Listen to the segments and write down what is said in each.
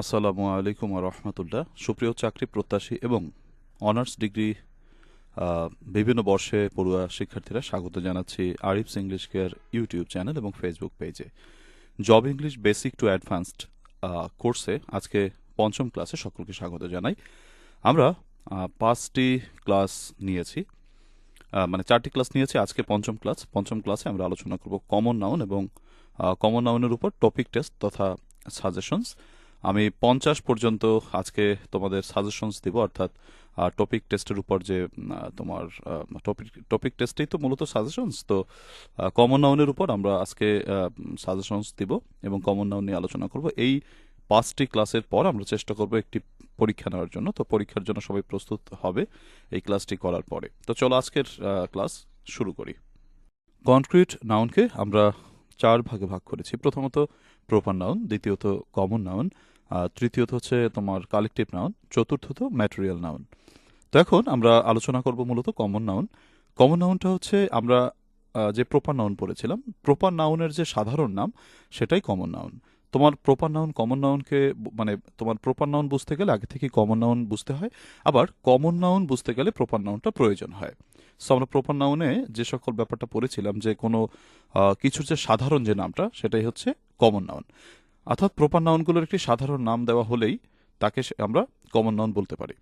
আসসালামু আলাইকুম রহমতুল্লাহ। সুপ্রিয় চাকরি প্রত্যাশী এবং অনার্স ডিগ্রি বিভিন্ন বর্ষে পড়ুয়া শিক্ষার্থীরা স্বাগত জানাচ্ছি Arif's English care YouTube channel এবং ফেসবুক পেজে। Job English basic to advanced কোর্সে আজকে পঞ্চম ক্লাসে সকলকে স্বাগত জানাই। আমরা পাঁচটি ক্লাস নিয়েছি মানে চারটি ক্লাস নিয়েছি আজকে পঞ্চম ক্লাস। পঞ্চম ক্লাসে আমরা আলোচনা করব কমন নাউন এবং কমন নাউনের উপর টপিক টেস্ট তথা সাজেশনস আমি পঞ্চাশ পর্যন্ত আজকে তোমাদের সাজেশনস দিব, অর্থাৎ টপিক টেস্টের উপর যে তোমার টপিক টপিক টেস্টেই তো মূলত সাজেশনস তো কমন নাউনের উপর আমরা আজকে সাজেশনস দিব এবং কমন নাউন নিয়ে আলোচনা করব। এই পাঁচটি ক্লাসের পর আমরা চেষ্টা করব একটি পরীক্ষা নেওয়ার জন্য। তো পরীক্ষার জন্য সবাই প্রস্তুত হবে এই ক্লাসটি করার পরে। তো চলো আজকের ক্লাস শুরু করি। কনক্রিট নাউনকে আমরা চার ভাগে ভাগ করেছি। প্রথমত প্রপার নাউন দ্বিতীয়ত কমন নাউন তৃতীয়ত হচ্ছে তোমার কালেকটিভ নাউন চতুর্থত ম্যাটেরিয়াল নাউন তো এখন আমরা আলোচনা করব মূলত কমন নাউন কমন নাউনটা হচ্ছে আমরা যে প্রপার নাউন পড়েছিলাম প্রপার নাউনের যে সাধারণ নাম, সেটাই কমন নাউন তোমার প্রপার নাউন কমন নাউনকে মানে তোমার প্রপার নাউন বুঝতে গেলে আগে থেকে কমন নাউন বুঝতে হয়, আবার কমন নাউন বুঝতে গেলে প্রপার নাউনটা প্রয়োজন হয়। সো আমরা প্রপার নাউনে যে সকল ব্যাপারটা পড়েছিলাম, যে কোনো কিছুর যে সাধারণ যে নামটা, সেটাই হচ্ছে কমন নাউন অর্থাৎ প্রপার নাউনগুলোর একটি সাধারণ নাম দেওয়া হলেই তাকে আমরা কমন নাউন বলতে পারি।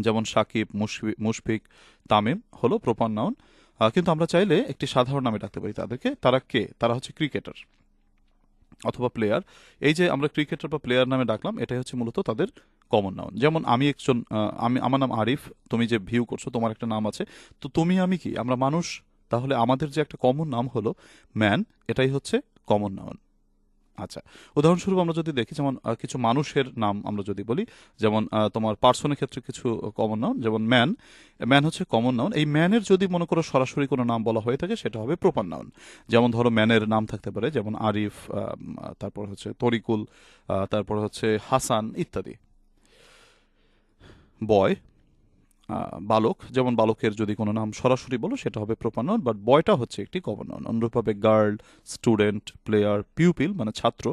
যেমন সাকিব, মুশফি- মুশফিক, তামিম হলো প্রপার নাউন কিন্তু আমরা চাইলে একটি সাধারণ নামে ডাকতে পারি তাদেরকে। তারা কে? তারা হচ্ছে ক্রিকেটার অথবা প্লেয়ার। এই যে আমরা ক্রিকেটার বা প্লেয়ার নামে ডাকলাম, এটাই হচ্ছে মূলত তাদের কমন নাউন যেমন আমি একজন আমি আমার নাম আরিফ, তুমি যে ভিউ করছ, তোমার একটা নাম আছে। তো তুমি, আমি কি? আমরা মানুষ, তাহলে আমাদের যে একটা কমন নাম হলো ম্যান এটাই হচ্ছে কমন নাউন আচ্ছা উদাহরণস্বরূপ আমরা যদি দেখি, যেমন কিছু মানুষের নাম আমরা যদি বলি, যেমন তোমার পার্সনের ক্ষেত্রে কিছু কমন নাউন যেমন ম্যান ম্যান হচ্ছে কমন নাউন এই ম্যানের যদি মনে করো সরাসরি কোনো নাম বলা হয়ে থাকে, সেটা হবে প্রপার নাউন যেমন ধরো ম্যানের নাম থাকতে পারে, যেমন আরিফ তারপর হচ্ছে তরিকুল তারপর হচ্ছে হাসান ইত্যাদি। বয় বালক, যেমন বালকের যদি কোনো নাম সরাসরি বলো, সেটা হবে প্রপার নাউন বাট বয়টা হচ্ছে একটি কমন নাউন অনুরূপভাবে গার্ল স্টুডেন্ট প্লেয়ার পিউপিল মানে ছাত্র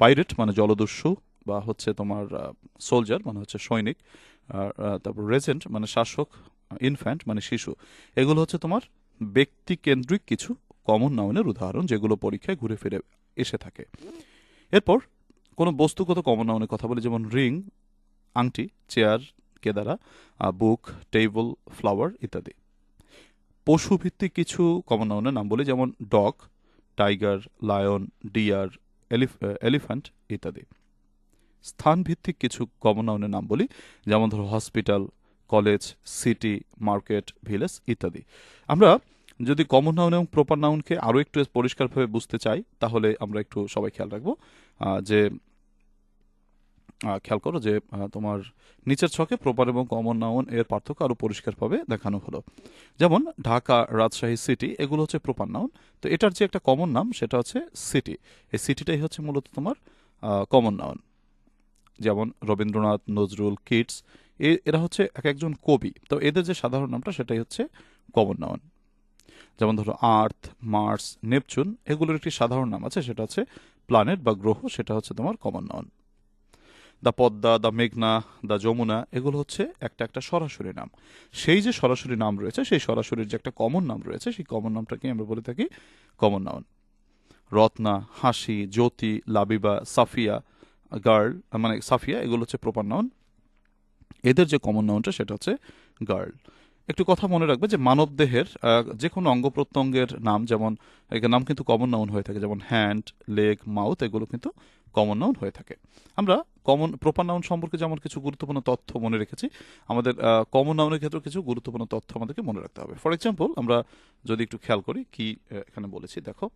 পাইরেট মানে জলদস্যু, বা হচ্ছে তোমার সোলজার মানে হচ্ছে সৈনিক তারপর রেজেন্ট মানে শাসক ইনফ্যান্ট মানে শিশু। এগুলো হচ্ছে তোমার ব্যক্তি কেন্দ্রিক কিছু কমন নাউনের উদাহরণ, যেগুলো পরীক্ষায় ঘুরে ফিরে এসে থাকে। এরপর কোনো বস্তুগত কমন নাউনের কথা বলি, যেমন রিং আংটি চেয়ার কেদারা বুক টেবল ফ্লাওয়ার ইত্যাদি। পশুভিত্তিক কিছু কমন নাউনের নাম বলি, যেমন dog tiger lion deer elephant ইত্যাদি। স্থানভিত্তিক কিছু কমন নাউনের নাম বলি, যেমন ধরো hospital college city market village ইত্যাদি। আমরা যদি কমন নাউন এবং প্রপার নাউনকে আরও একটু পরিষ্কারভাবে বুঝতে চাই, তাহলে আমরা একটু সবাই খেয়াল রাখব যে খেয়াল করো যে তোমার নিচের ছকে প্রপার এবং কমন নাউন এর পার্থক্য আরও পরিষ্কারভাবে দেখানো হলো। যেমন, ঢাকা, রাজশাহী সিটি এগুলো হচ্ছে প্রপার নাউন তো এটার যে একটা কমন নাম সেটা হচ্ছে সিটি এই সিটিটাই হচ্ছে মূলত তোমার কমন নাউন যেমন, রবীন্দ্রনাথ, নজরুল কিটস এরা হচ্ছে এক একজন কবি। তো এদের যে সাধারণ নামটা, সেটাই হচ্ছে কমন নাউন যেমন, ধরো, আর্থ, মার্স, নেপচুন, এগুলোর একটি সাধারণ নাম আছে, সেটা হচ্ছে প্ল্যানেট বা গ্রহ, সেটা হচ্ছে তোমার common noun the Padma the মেঘনা দ্য যমুনা, এগুলো হচ্ছে একটা একটা সরাসরি নাম। সেই যে সরাসরি নাম রয়েছে, সেই সরাসরির যে একটা কমন নাম রয়েছে, সেই কমন নামটাকে আমরা বলে থাকি কমন নাউন রত্না, হাসি, জ্যোতি, লাবিবা, সাফিয়া, গার্ল মানে সাফিয়া, এগুলো হচ্ছে প্রপার নাউন এদের যে কমন নাউনটা সেটা হচ্ছে গার্ল। একটু কথা মনে রাখবে যে মানব দেহের যে কোনো অঙ্গ প্রত্যঙ্গের নাম, যেমন নাম কিন্তু কমন নাউন হয়ে থাকে, যেমন হ্যান্ড লেগ মাউথ এগুলো কিন্তু কমন নাউন হয়ে থাকে। আমরা কমন প্রপার নাউন সম্পর্কে যেমন কিছু গুরুত্বপূর্ণ তথ্য মনে রেখেছি, আমাদের কমন নাউনের ক্ষেত্রে কিছু গুরুত্বপূর্ণ তথ্য আমাদেরকে মনে রাখতে হবে। ফর এক্সাম্পল আমরা যদি একটু খেয়াল করি কি এখানে বলেছি, দেখো।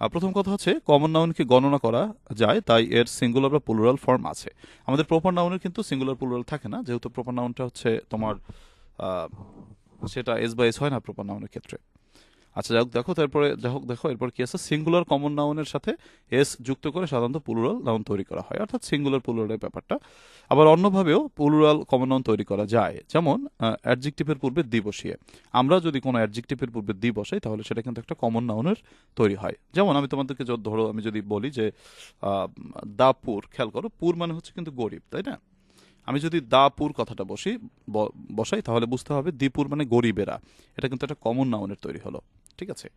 প্রথম কথা হচ্ছে কমন নাউনকে গণনা করা যায়, তাই এর সিঙ্গুলার বা প্লুরাল ফর্ম আছে। আমাদের প্রপার নাউনের কিন্তু সিঙ্গুলার প্লুরাল থাকে না, যেহেতু প্রপার নাউনটা হচ্ছে তোমার সেটা এস বা এস হয় না প্রপার নাউনের ক্ষেত্রে। আচ্ছা যাই হোক, দেখো তারপরে, যাই হোক, দেখো, এরপর কি আছে? সিঙ্গুলার কমন নাউনের সাথে এস যুক্ত করে সাধারণত প্লুরাল নাউন তৈরি করা হয়। অর্থাৎ সিঙ্গুলার প্লুরালের ব্যাপারটা। আবার অন্যভাবেও প্লুরাল কমন নাউন তৈরি করা যায়। যেমন অ্যাডজেক্টিভের পূর্বে দি বসিয়ে। আমরা যদি কোনো অ্যাডজেক্টিভের পূর্বে দি বসাই, তাহলে সেটা কিন্তু একটা কমন নাউনের তৈরি হয়। যেমন, আমি তোমাদেরকে ধরো, আমি যদি বলি যে দা পুর খেয়াল করো, পুর মানে হচ্ছে কিন্তু গরিব, তাই না? আমি যদি দা পুর কথাটা বসি বসাই, তাহলে বুঝতে হবে দিপুর মানে গরিবেরা। এটা কিন্তু একটা কমন নাউনের তৈরি হলো। ঠিক আছে?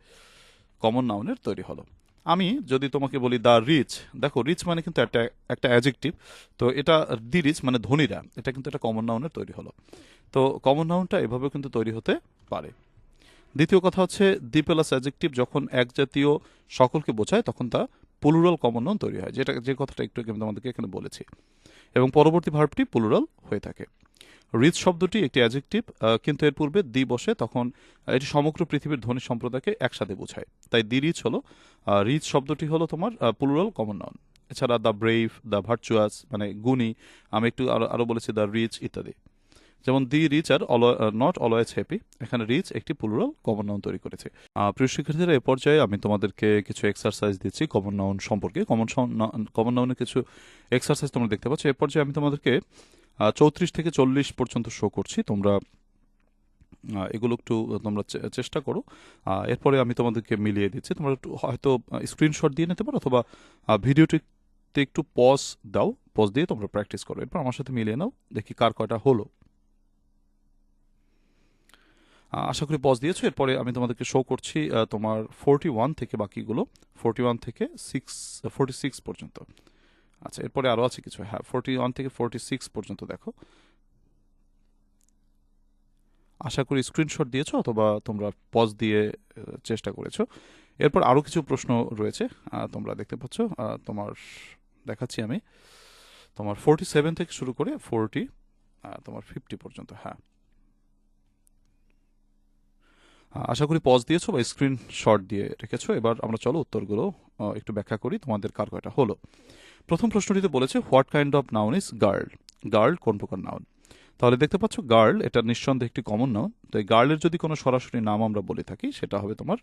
কমন নাউনের তৈরি হলো। আমি যদি তোমাকে বলি দা রিচ দেখো রিচ মানে কিন্তু একটা একটা অ্যাজেক্টিভ তো এটা দি রিচ মানে ধনীরা, এটা কিন্তু একটা কমন নাউনের তৈরি হলো। তো কমন নাউনটা এভাবে কিন্তু তৈরি হতে পারে। দ্বিতীয় কথা হচ্ছে দি প্লাস অ্যাজেক্টিভ যখন এক জাতীয় সকলকে বোঝায়, তখন তা প্লুরাল কমন নাউন তৈরি হয়, যেটা, যে কথাটা একটু আমি তোমাদেরকে এখানে বলেছি। এবং পরবর্তী ভার্বটি প্লুরাল হয়ে থাকে। রিচ শব্দটি একটি অ্যাজেক্টিভ কিন্তু এর পূর্বে দি বসে তখন এটি সমগ্র পৃথিবীর ধনী সম্প্রদায়কে একসাথে বোঝায়। তাই দি রিচ হলো রিচ শব্দটি হলো তোমার প্লুরাল কমন নাউন এছাড়া দ্য ব্রেভ দ্য ভার্চুয়াস মানে গুণী, আমি একটু আরও আরও বলেছি দ্য রিচ ইত্যাদি। যেমন the rich are not always happy এখানে রিচ একটি প্লুরাল কমন নাউন তৈরি করেছে। প্রিয় শিক্ষার্থীরা, এ পর্যায়ে আমি তোমাদেরকে কিছু এক্সারসাইজ দিচ্ছি কমন নাউন সম্পর্কে। কমন কমন নাউনের কিছু এক্সারসাইজ তোমরা দেখতে পাচ্ছ। এ পর্যায়ে আমি তোমাদেরকে চৌত্রিশ থেকে চল্লিশ পর্যন্ত শো করছি। তোমরা এগুলো একটু তোমরা চেষ্টা করো। এরপরে আমি তোমাদেরকে মিলিয়ে দিচ্ছি। তোমরা একটু হয়তো স্ক্রিনশট দিয়ে নিতে পারো অথবা ভিডিওটিতে একটু পজ দাও। পজ দিয়ে তোমরা প্র্যাকটিস করো। এরপর আমার সাথে মিলিয়ে নাও, দেখি কার কয়টা হলো। আশা করি পজ দিয়েছ। এরপরে আমি তোমাদেরকে শো করছি তোমার ফোরটি ওয়ান থেকে বাকিগুলো। ফোরটি ওয়ান থেকে সিক্স ফোরটি সিক্স পর্যন্ত। আচ্ছা এরপরে আরও আছে কিছু। হ্যাঁ ফোরটি ওয়ান থেকে ফোরটি সিক্স পর্যন্ত দেখো। আশা করি স্ক্রিনশট দিয়েছ অথবা তোমরা পজ দিয়ে চেষ্টা করেছ। এরপর আরও কিছু প্রশ্ন রয়েছে তোমরা দেখতে পাচ্ছ। তোমার, দেখাচ্ছি আমি। তোমার ফোরটি সেভেন থেকে শুরু করে ফোরটি তোমার ফিফটি পর্যন্ত হ্যাঁ। আশা করি পজ দিয়েছ বা স্ক্রিনশট দিয়ে রেখেছো। এবার আমরা চলো উত্তরগুলো একটু ব্যাখ্যা করি তোমাদের কার কয়টা হলো। প্রথম প্রশ্নটিতে বলেছে what kind of noun is girl girl কোন প্রকার নাউন তাহলে দেখতে পাচ্ছ গার্ল এটা নিঃসন্দেহে একটি কমন নাউন তো এই গার্লের যদি কোনো সরাসরি নাম আমরা বলে থাকি, সেটা হবে তোমার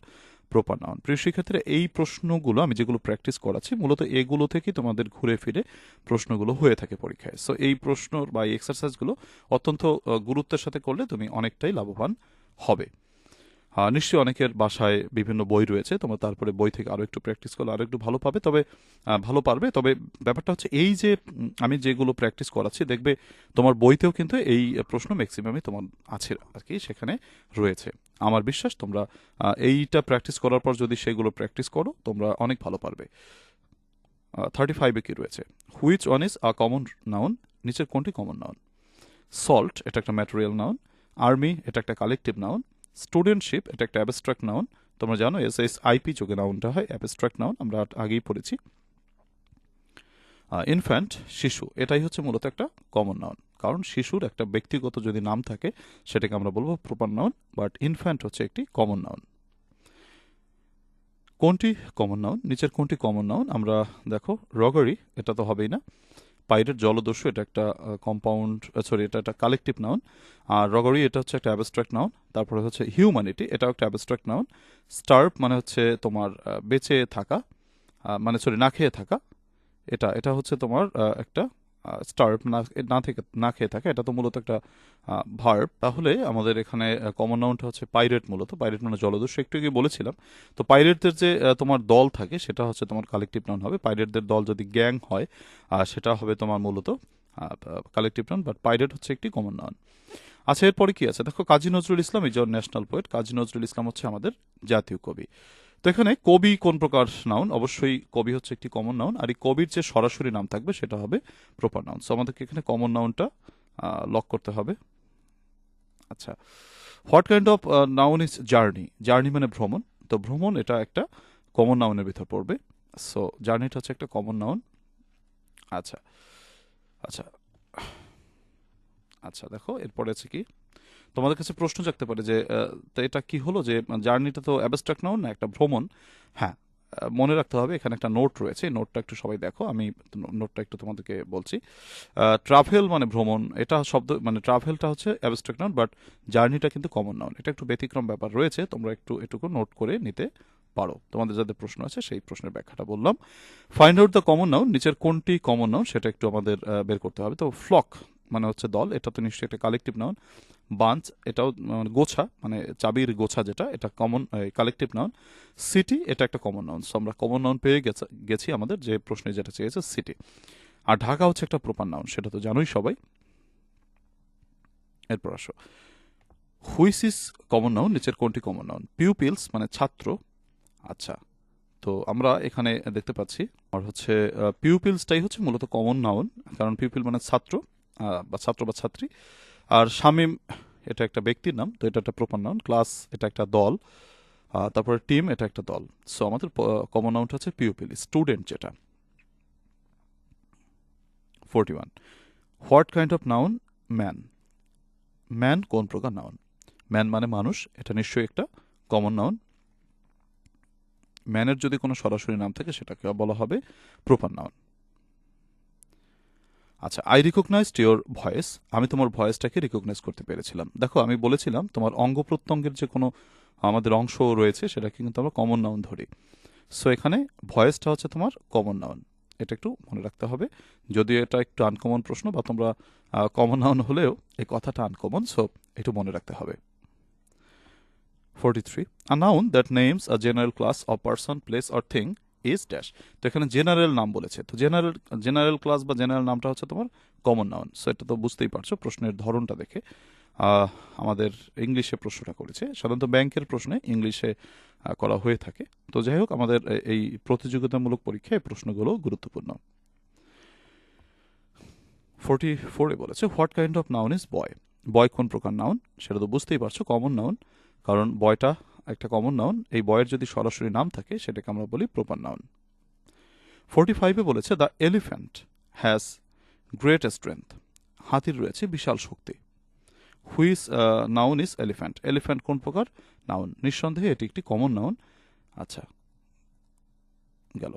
প্রপার নাউন প্রিয় শিক্ষার্থীরা, এই প্রশ্নগুলো আমি যেগুলো প্র্যাকটিস করাচ্ছি, মূলত এগুলো থেকেই তোমাদের ঘুরে ফিরে প্রশ্নগুলো হয়ে থাকে পরীক্ষায়। সো এই প্রশ্ন বা এই এক্সারসাইজগুলো অত্যন্ত গুরুত্বের সাথে করলে তুমি অনেকটাই লাভবান হবে। নিশ্চয়ই অনেকের বাসায় বিভিন্ন বই রয়েছে, তোমরা তারপরে বই থেকে আরও একটু প্র্যাকটিস করলে আরও একটু ভালো পাবে, তবে ভালো পারবে। তবে ব্যাপারটা হচ্ছে এই যে আমি যেগুলো প্র্যাকটিস করাচ্ছি, দেখবে তোমার বইতেও কিন্তু এই প্রশ্ন ম্যাক্সিমামই তোমার আছে আর কি, সেখানে রয়েছে। আমার বিশ্বাস তোমরা এইটা প্র্যাকটিস করার পর যদি সেগুলো প্র্যাকটিস করো, তোমরা অনেক ভালো পারবে। থার্টি ফাইভে কি রয়েছে? Which one is a common noun নিচের কোনটি কমন নাউন সল্ট এটা একটা ম্যাটেরিয়াল নাউন আর্মি এটা একটা কালেকটিভ নাউন স্টুডেন্টশিপ এটা একটা অ্যাবস্ট্রাক্ট নাউন তোমরা জানো এস এস আইপি যোগে নাউনটা হয় অ্যাবস্ট্রাক্ট নাউন আমরা আগেই পড়েছি। ইনফ্যান্ট শিশু, এটাই হচ্ছে মূলত একটা কমন নাউন কারণ শিশুর একটা ব্যক্তিগত যদি নাম থাকে, সেটাকে আমরা বলব প্রপার নাউন বাট ইনফ্যান্ট হচ্ছে একটি কমন নাউন কোনটি কমন নাউন নিচের কোনটি কমন নাউন আমরা দেখো রগারি এটা তো হবেই না। পাইরেট জলদস্যু, এটা একটা কম্পাউন্ড সরি এটা একটা কালেকটিভ নাউন আর রগরি, এটা হচ্ছে একটা অ্যাবস্ট্রাক্ট নাউন তারপরে হচ্ছে হিউম্যানিটি এটাও একটা অ্যাবস্ট্রাক্ট নাউন স্টার্প মানে হচ্ছে তোমার বেঁচে থাকা মানে সরি না খেয়ে থাকা, এটা এটা হচ্ছে তোমার একটা স্টার্ভ না না থেকে, না খেয়ে থাকা, এটা তো মূলত একটা ভার্ব তাহলে আমাদের এখানে কমন নাউনটা হচ্ছে পাইরেট মূলত। পাইরেট মানে জলদস্যু। একটু আগে বলেছিলাম। তো পাইরেটদের যে তোমার দল থাকে, সেটা হচ্ছে তোমার কালেকটিভ নাউন হবে। পাইরেটদের দল যদি গ্যাং হয় আর সেটা হবে তোমার মূলত কালেকটিভ নাউন বাট পাইরেট হচ্ছে একটি কমন নাউন আচ্ছা এরপরে কি আছে? দেখো, Kazi Nazrul Islam is national poet Kazi Nazrul Islam হচ্ছে আমাদের জাতীয় কবি। তো এখানে কবি কোন প্রকার নাউন অবশ্যই কবি হচ্ছে একটি কমন নাউন আর এই কবির যে সরাসরি নাম থাকবে সেটা হবে প্রপার নাউন সো আমাদেরকে এখানে কমন নাউনটা লক করতে হবে। আচ্ছা what kind of noun is journey journey মানে ভ্রমণ। তো ভ্রমণ এটা একটা কমন নাউনের ভিতর পড়বে। সো জার্নিটা হচ্ছে একটা কমন নাউন আচ্ছা আচ্ছা আচ্ছা দেখো, এরপরে আছে কি? তোমাদের কাছে প্রশ্ন জাগতে পারে যে এটা কি হলো যে জার্নিটা তো অ্যাবস্ট্রাক্ট নাউন না একটা ভ্রমণ? হ্যাঁ মনে রাখতে হবে, এখানে একটা নোট রয়েছে নোটটা একটু সবাই দেখো, আমি নোটটা একটু তোমাদেরকে বলছি। ট্রাভেল মানে ভ্রমণ, এটা শব্দ মানে ট্রাভেলটা হচ্ছে অ্যাবস্ট্রাক্ট নাউন বাট জার্নিটা কিন্তু কমন নাউন এটা একটু ব্যতিক্রম ব্যাপার রয়েছে, তোমরা একটু, এটুকু নোট করে নিতে পারো। তোমাদের যাদের প্রশ্ন আছে, সেই প্রশ্নের ব্যাখ্যাটা বললাম। Find out the common noun নিচের কোনটি কমন নাউন সেটা একটু আমাদের বের করতে হবে। তো ফ্লক মানে হচ্ছে দল, এটা তো নিশ্চয়ই একটা কালেকটিভ নাউন বাঞ্চ, এটাও মানে গোছা মানে চাবির গোছা যেটা, এটা কমন কালেকটিভ নাউন সিটি এটা একটা কমন নাউন সো আমরা কমন নাউন পেয়ে গেছে- আমাদের যে প্রশ্নে যেটা চেয়েছে সিটি আর ঢাকা হচ্ছে একটা প্রপার নাউন সেটা তো জানোই সবাই। এরপর আসো। হুইস ইস কমন নাউন নিচের কোনটি কমন নাউন পিউপিলস মানে ছাত্র। আচ্ছা তো আমরা এখানে দেখতে পাচ্ছি, আর হচ্ছে পিউপিলসটাই হচ্ছে মূলত কমন নাউন কারণ পিউপিল মানে ছাত্র বা ছাত্র বা ছাত্রী। আর শামিম, এটা একটা ব্যক্তির নাম, তো এটা একটা প্রপার নাউন ক্লাস এটা একটা দল তারপরে টিম এটা একটা দল। সো আমাদের কমন নাউনটা হচ্ছে পিউপিল স্টুডেন্ট যেটা। Forty one what kind of noun man man কোন প্রকার নাউন ম্যান মানে মানুষ, এটা নিশ্চয়ই একটা কমন নাউন ম্যানের যদি কোনো সরাসরি নাম থাকে, সেটাকে বলা হবে প্রপার নাউন আচ্ছা আই রিকগনাইজ ইয়োর ভয়েস আমি তোমার ভয়েসটাকে রিকগনাইজ করতে পেরেছিলাম। দেখো, আমি বলেছিলাম, তোমার অঙ্গ প্রত্যঙ্গের যে কোনো আমাদের অংশ রয়েছে, সেটাকে কিন্তু আমরা কমন নাউন ধরি। সো এখানে ভয়েসটা হচ্ছে তোমার কমন নাউন এটা একটু মনে রাখতে হবে। যদিও এটা একটু আনকমন প্রশ্ন বা তোমরা কমন নাউন হলেও এই কথাটা আনকমন সো একটু মনে রাখতে হবে। 43 a noun that names a general class of person, place, or thing is dash. তো এখানে জেনারেল নাম বলেছে। তো জেনারেল জেনারেল ক্লাস বা জেনারেল নামটা হচ্ছে তোমার কমন নাউন সো এটা তো বুঝতেই পারছ, প্রশ্নের ধরনটা দেখে। আমাদের ইংলিশে প্রশ্নটা করেছে। সাধারণত ব্যাংকের প্রশ্নে ইংলিশে করা হয়ে থাকে। তো যাই হোক, আমাদের এই প্রতিযোগিতামূলক পরীক্ষায় প্রশ্নগুলো গুরুত্বপূর্ণ। ফোরটি ফোরে বলেছে what kind of noun is boy boy কোন প্রকার নাউন সেটা তো বুঝতেই পারছ কমন নাউন কারণ বয়টা একটা কমন নাউন এই বয়ের যদি সরাসরি নাম থাকে, সেটাকে আমরা বলি প্রপার নাউন ফোরটি ফাইভে বলেছে the elephant has great strength হাতির রয়েছে বিশাল শক্তি। হুইস নাউন ইজ এলিফ্যান্ট এলিফ্যান্ট কোন প্রকার? নাউন নিঃসন্দেহে এটি একটি কমন নাউন আচ্ছা গেল।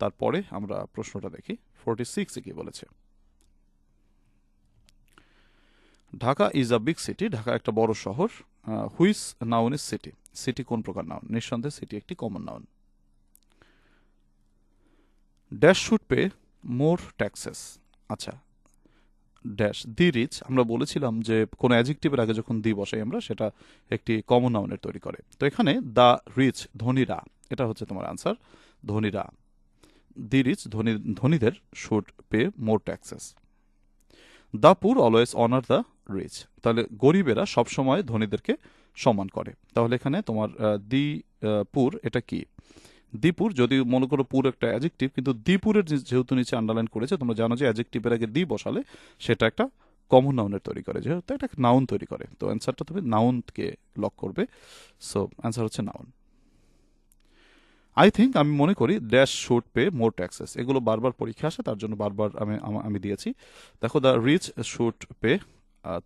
তারপরে আমরা প্রশ্নটা দেখি। ফোরটি সিক্সে কি বলেছে? Dhaka is a big city Dhaka একটা বড় শহর। হুইস নাউন ইজ সিটি সিটি কোন প্রকার নাউন? নিঃসন্দেহে সিটি একটি common noun. Dash should pay more taxes আচ্ছা ড্যাশ দি রিচ আমরা বলেছিলাম যে কোনো অ্যাজেক্টিভের আগে যখন দি বসাই আমরা, সেটা একটি কমন নাউনের তৈরি করে। তো এখানে দ্য রিচ ধনীরা, এটা হচ্ছে তোমার আনসার ধনীরা। দি রিচ ধনী, ধনীদের should pay more taxes the poor always honour the rich তাহলে গরিবেরা সবসময় ধনীদেরকে সম্মান করে। তাহলে এখানে তোমার দি পুর এটা কি? দ্বীপুর যদি মনে করো পুর একটা অ্যাজেক্টিভ কিন্তু দ্বীপুরের যেহেতু নিচে আন্ডারলাইন করেছে, তোমরা জানো যে অ্যাজেক্টিভের আগে দি বসালে সেটা একটা কমন নাউনের তৈরি করে। যেহেতু একটা নাউন তৈরি করে। তো অ্যান্সারটা তুমি নাউনকে লক করবে। সো অ্যান্সার হচ্ছে নাউন আই থিঙ্ক আমি মনে করি dash should pay more taxes এগুলো বারবার পরীক্ষা আসে, তার জন্য বারবার আমি আমি দিয়েছি। দেখো দ্য রিচ শুড পে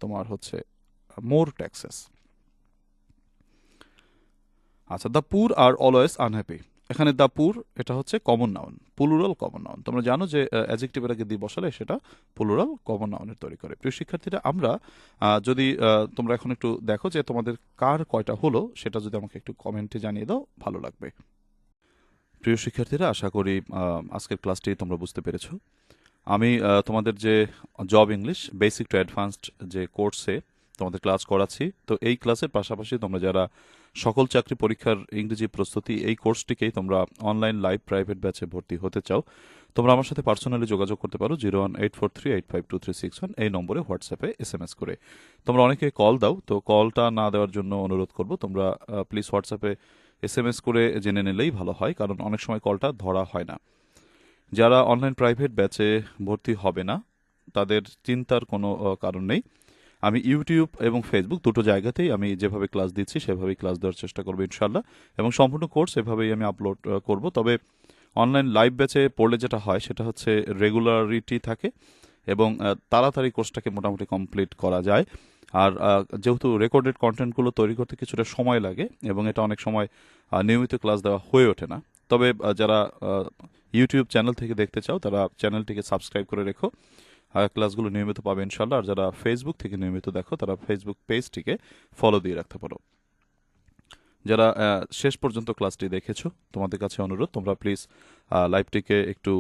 তোমার হচ্ছে মোর ট্যাক্সেস আচ্ছা the poor are always unhappy এখানে দ্য পুর এটা হচ্ছে common noun plural common noun তোমরা জানো যে অ্যাজেক্টিভের আগে দিয়ে বসালে সেটা পুলুরাল কমন নাউনের তৈরি করে। প্রিয় শিক্ষার্থীরা, আমরা যদি তোমরা এখন একটু দেখো যে তোমাদের কার কয়টা হলো, সেটা যদি আমাকে একটু কমেন্টে জানিয়ে দাও, ভালো লাগবে। প্রিয় শিক্ষার্থীরা, আশা করি আজকের ক্লাসটি তোমরা বুঝতে পেরেছ। আমি তোমাদের যে job English basic to advanced যে কোর্সে তোমাদের ক্লাস করাচ্ছি, তো এই ক্লাসের পাশাপাশি তোমরা যারা সকল চাকরি পরীক্ষার ইংরেজি প্রস্তুতি, এই কোর্সটিকেই তোমরা অনলাইন লাইভ প্রাইভেট ব্যাচে ভর্তি হতে চাও, তোমরা আমার সাথে পার্সোনালি যোগাযোগ করতে পারো zero one eight four three eight five two three six one এই নম্বরে হোয়াটসঅ্যাপে এস এম এস করে। তোমরা অনেকে কল দাও, তো কলটা না দেওয়ার জন্য অনুরোধ করব, তোমরা প্লিজ হোয়াটসঅ্যাপে এস এম এস করে জেনে নিলেই ভালো হয়, কারণ অনেক সময় কলটা ধরা হয় না। যারা অনলাইন প্রাইভেট ব্যাচে ভর্তি হবে না, তাদের চিন্তার কোনো কারণ নেই। আমি ইউটিউব এবং ফেসবুক দুটো জায়গাতেই আমি যেভাবে ক্লাস দিচ্ছি, সেভাবেই ক্লাস দেওয়ার চেষ্টা করব ইনশাল্লাহ এবং সম্পূর্ণ কোর্স এভাবেই আমি আপলোড করব। তবে অনলাইন লাইভ ব্যাচে পড়লে যেটা হয়, সেটা হচ্ছে রেগুলারিটি থাকে এবং তাড়াতাড়ি কোর্সটাকে মোটামুটি কমপ্লিট করা যায়। আর যেহেতু রেকর্ডেড কন্টেন্টগুলো তৈরি করতে কিছুটা সময় লাগে এবং এটা অনেক সময় নিয়মিত ক্লাস দেওয়া হয়ে ওঠে না। তবে যারা ইউটিউব চ্যানেল থেকে দেখতে চাও, তারা চ্যানেলটিকে সাবস্ক্রাইব করে রেখো। আর ক্লাসগুলো নিয়মিত পাবে ইনশাল্লাহ আর যারা ফেসবুক থেকে নিয়মিত দেখো, তারা ফেসবুক পেজটিকে ফলো দিয়ে রাখতে পারো। যারা শেষ পর্যন্ত ক্লাসটি দেখেছ, তোমাদের কাছে অনুরোধ, তোমরা প্লিজ লাইভটিকে একটু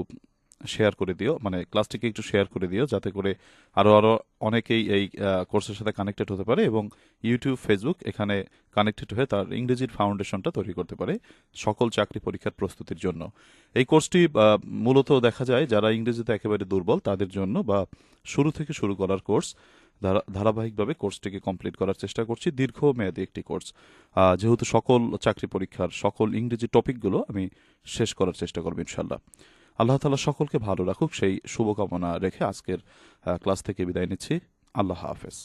শেয়ার করে দিও মানে ক্লাসটিকে একটু শেয়ার করে দিও, যাতে করে আরও আরও অনেকেই এই কোর্সের সাথে কানেক্টেড হতে পারে এবং ইউটিউব ফেসবুক এখানে কানেক্টেড হয়ে তার ইংরেজির ফাউন্ডেশনটা তৈরি করতে পারে সকল চাকরি পরীক্ষার প্রস্তুতির জন্য। এই কোর্সটি মূলত দেখা যায় যারা ইংরেজিতে একেবারে দুর্বল তাদের জন্য বা শুরু থেকে শুরু করার কোর্স ধারা- ধারাবাহিকভাবে কোর্সটিকে কমপ্লিট করার চেষ্টা করছি, দীর্ঘমেয়াদী একটি কোর্স যেহেতু সকল চাকরি পরীক্ষার সকল ইংরেজি টপিকগুলো আমি শেষ করার চেষ্টা করব ইনশাল্লাহ আল্লাহ তালা সকলকে ভালো রাখুক। সেই শুভকামনা রেখে আজকের ক্লাস থেকে বিদায় নিচ্ছি। আল্লাহ হাফেজ।